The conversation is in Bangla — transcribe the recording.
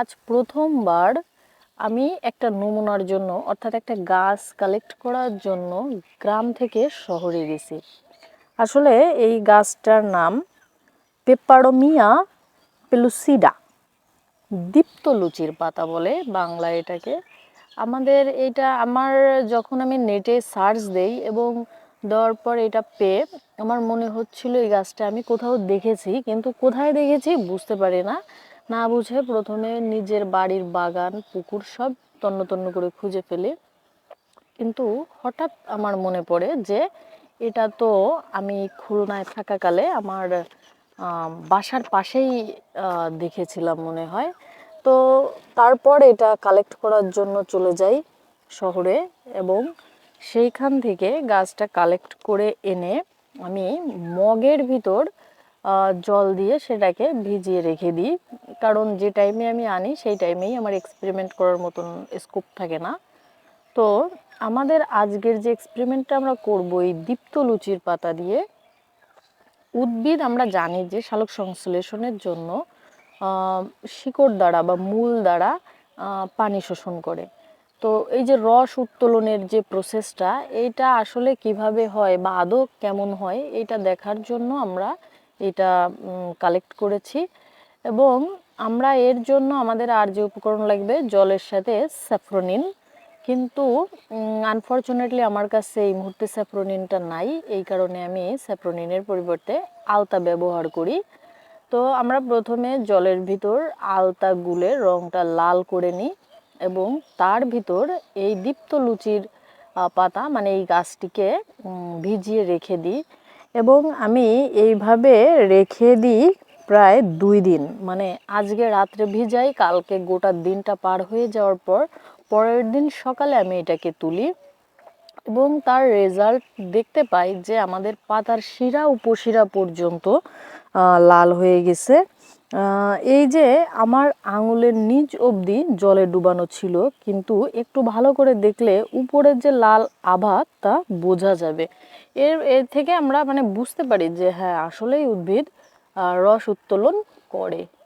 আজ প্রথমবার আমি একটা নমুনার জন্য, অর্থাৎ একটা গাছ কালেক্ট করার জন্য গ্রাম থেকে শহরে গেছি। আসলে এই গাছটার নাম পেপারোমিয়া পেলুসিডা, দীপ্ত লুচির পাতা বলে বাংলা এটাকে। আমাদের এটা আমার যখন আমি নেটে সার্চ দেই এবং দেওয়ার পর এটা পেয়ে আমার মনে হচ্ছিল এই গাছটা আমি কোথাও দেখেছি, কিন্তু কোথায় দেখেছি বুঝতে পারি না। না বুঝে প্রথমে নিজের বাড়ির বাগান, পুকুর সব তন্ন তন্ন করে খুঁজে ফেলি। কিন্তু হঠাৎ আমার মনে পড়ে যে এটা তো আমি খুলনায় থাকাকালে আমার বাসার পাশেই দেখেছিলাম মনে হয়। তো তারপর এটা কালেক্ট করার জন্য চলে যাই শহরে এবং সেইখান থেকে গাছটা কালেক্ট করে এনে আমি মগের ভিতর জল দিয়ে সেটাকে ভিজিয়ে রেখে দিই। কারণ যে টাইমে আমি আনি, সেই টাইমেই আমার এক্সপেরিমেন্ট করার মতন স্কোপ থাকে না। তো আমাদের আজকের যে এক্সপেরিমেন্টটা আমরা করব, এই দীপ্ত লুচির পাতা দিয়ে, উদ্ভিদ আমরা জানি যে শালক সংশ্লেষণের জন্য শিকড় দ্বারা বা মূল দ্বারা পানি শোষণ করে। তো এই যে রস উত্তোলনের যে প্রসেসটা এইটা আসলে কীভাবে হয় বা আদৌ কেমন হয় এটা দেখার জন্য আমরা এটা কালেক্ট করেছি এবং আমরা এর জন্য আমাদের আর যে উপকরণ লাগবে, জলের সাথে স্যাফ্রোনিন কিন্তু আনফর্চুনেটলি আমার কাছে এই মুহূর্তে স্যাফ্রোনিনটা নাই, এই কারণে আমি স্যাফ্রোনিনের পরিবর্তে আলতা ব্যবহার করি। তো আমরা প্রথমে জলের ভিতর আলতা গুলে রংটা লাল করে নিই এবং তার ভিতর এই দীপ্ত লুচির পাতা মানে এই গাছটিকে ভিজিয়ে রেখে দিই। এবং আমি এইভাবে রেখে দিই প্রায় দুই দিন। মানে আজকে রাত্রে ভিজাই, কালকে গোটা দিনটা পার হয়ে যাওয়ার পর পরের দিন সকালে আমি এটাকে তুলি এবং তার রেজাল্ট দেখতে পাই যে আমাদের পাতার শিরা, উপশিরা পর্যন্ত লাল হয়ে গেছে। এই যে আমার আঙুলের নিচ অবধি জলে ডুবানো ছিল, কিন্তু একটু ভালো করে দেখলে উপরের যে লাল আভা, তা বোঝা যাবে। এর এর থেকে আমরা মানে বুঝতে পারি যে হ্যাঁ আসলেই উদ্ভিদ রস উত্তোলন করে।